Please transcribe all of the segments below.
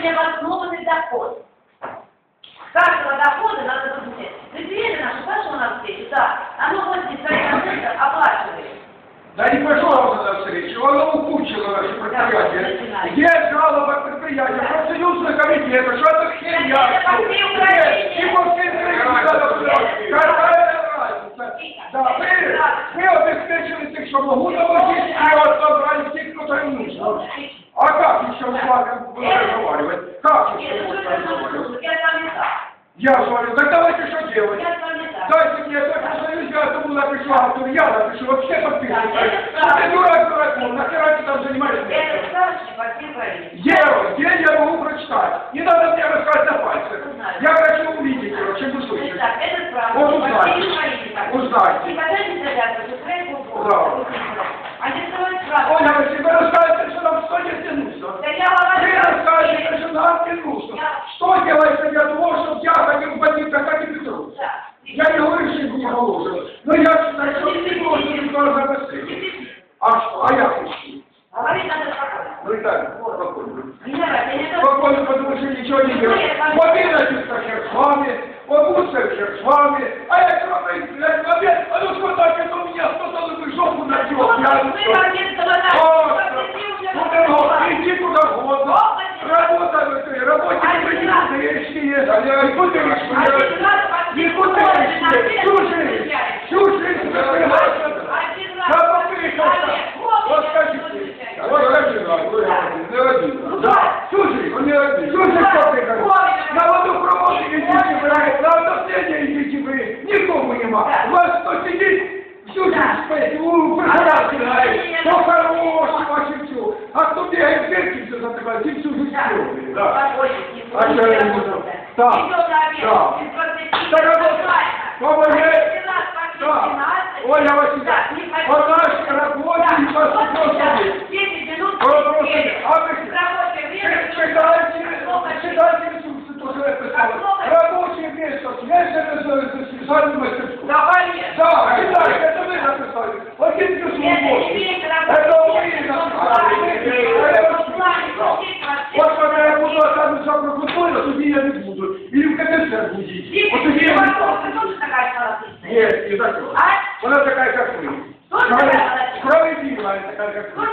необоснованный доход. С каждого дохода надо думать, предъявлено, что пошло на встречу, да, оно 80% оплачивает. Да не пошло оно на встречу, оно укучило наше предприятие. Есть жалоба предприятия, профсоюзный комитет, что это херня. Украине. И Украине надо брать. Какая разница? Да, вы, вы обеспечили тех, что могу доводить, и отобрали тех, кто там нужно. А как еще с вами буду разговаривать? Как еще буду вы разговаривать? я с вами так. Я говорю, так давайте что делать? Я с вами так. Дайте мне это профсоюз, я тому напишу, автор, я напишу, вообще подписываю. Да, Ты дурак дураком, нахера ты там занимаешься? Это старший по всей Украине. Где, я могу прочитать? Не надо мне рассказать на пальцах. Я хочу увидеть его, чем услышать. Итак, это справка. Вот узнайте. Узнайте. И потом завязывать, устраивать футбол. Да. Они строят справку. Оля, вы себе расскажете, что нам что не тянуться. Да я говорю, Вы расскажете, что нам не нужно. Что делается для того, чтобы я ходил в больницу, как и Петров? Да. Я не говорю, что не положено. Но я считаю, что не должен никто запустить. А что? А я хочу. Говорить надо спокойно. Ну и так, спокойно. Не нравится, я не то. Спокойно, потому что ничего не делает. Вот и написано хер с вами, вот Гусев хер с вами, а я кроме, блядь, опять, а ну что так, это у меня, кто-то на жопу надел, я не Вы бандитского Вот, куда угодно, иди куда угодно. Работа, вы, работники вы не а я буду лишние. Не буду лишние, всю жизнь, всю жизнь вы Да попыркался. Вот скажите, вот скажите, не один. Да, всю жизнь, он не один. Всю жизнь попыркался. На воду проводы идите вы, на отопление идите вы, никому нема. У вас кто сидит, всю жизнь спать, у председателя, кто хороший, вообще все. А кто бегает дырки все закрывает, и всю жизнь сделали. Да. А что я не буду? Да. Да. Так, а вот, помогай. Да. Ольга Васильевна, вот наш работник поступил Десять минут. Вопрос, а вы Рабочее читайте, читайте инструкцию, то, что я писал. Рабочий месяц, месяц за специальную мастерскую. Давай. Да, читайте, это вы написали. Один плюс восемь. Это вы написали. Вот когда я буду оказываться в прокуратуре, суде я не буду. Или в КТСР будете. Вот и я не буду. Нет, не такое. Она такая, как вы. Справедливая такая, как вы.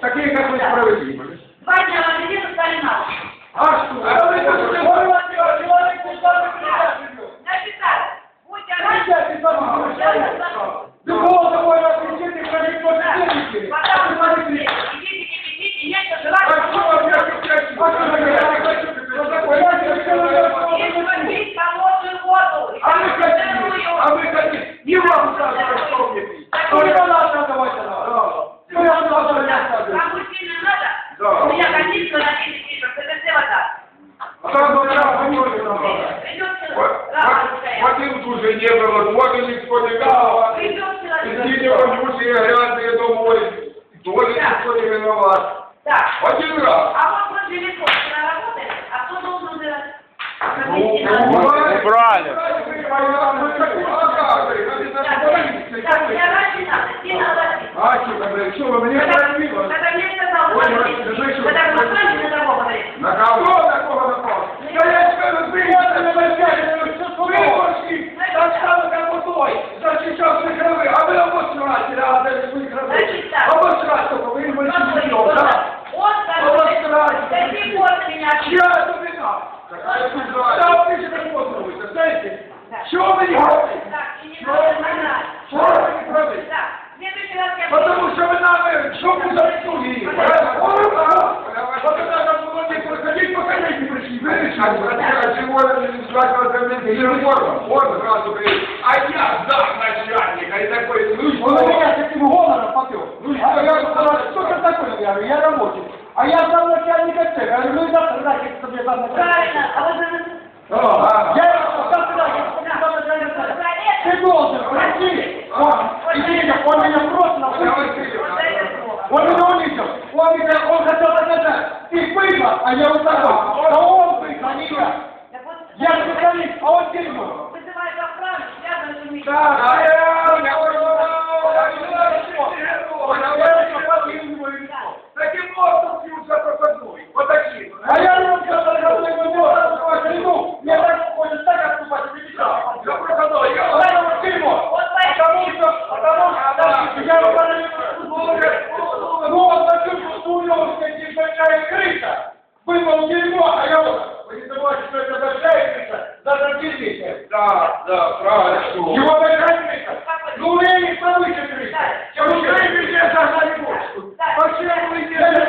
Такие, как вы, справедливые. Два дня в стали нас. А что? А вы что, человек, человек, куда вы живете? Написали. Будь Прощайте сама. Духовно такое отключите, пройдите по свидетельству. А вы смотрите. Идите, не бегите, нет, А что вам я хочу? А что вы я не хочу? Что такое? Я не хочу, я не хочу. Пить холодную воду. А вы хотите? А вы хотите? Не вам сказать, что мне пить. Только надо давать надо. Ну я надо, я надо. Кому сильно надо? Да. У меня конечно на 10 литров, это все вода. А там вот я не надо. Придет Вот- человек. вот- Один уже не было, вот и никто не дал. Придет Сидите человек. вонючие, грязные домой. Тоже никто не виноват. Так. Один раз. А вот вот телефон работает, а кто должен делать? Ну, Убрали. Так, я раньше надо, ты надо. А что, что вы мне красиво? Когда мне сказал, Ой, знаешь, что- мы на говорит. На кого? такого напал? Да я скажу, вы я не начальник, вы пошли, так стало как водой, защищал своих крови, а вы обосрать, да, даже своих крови. Значит так. Обосрать только, вы не большой идиот, да? Он сказал, до сих пор меня... Чья это вина? Какая чужая? Да, вы же как поздновите, знаете? Чего вы не правы? Так, и не надо нагнать. Чего вы не правы? Так, в следующий раз я... Потому что вы нам жопу заткнули. Вот это нам было не проходить, пока не пришли. Вы А а администратор комиссии форма, он сразу говорит, а я зам начальника, и такой, ну Он что? меня с таким гонором попер. Ну, а я говорю, что ты такой? Я говорю, я работник. А я сам начальника цеха. Я говорю, ну и завтра чтобы я сам начальник. Правильно, а вы же... А, Я. Ты должен пройти. Он, извините, он меня просто напустил. Он меня унизил. Он, меня- он хотел доказать. Ты быдло, а я вот такой. А он быдло, а не я. Я специалист, а он дерьмо. Вызывает охрану, связано с ними. Да, Таким образом, за проходной. Вот таким. А я вам Да, да, правильно. Его начальника, ну вы не получите Почему вы мне загнали почту? Почему вы не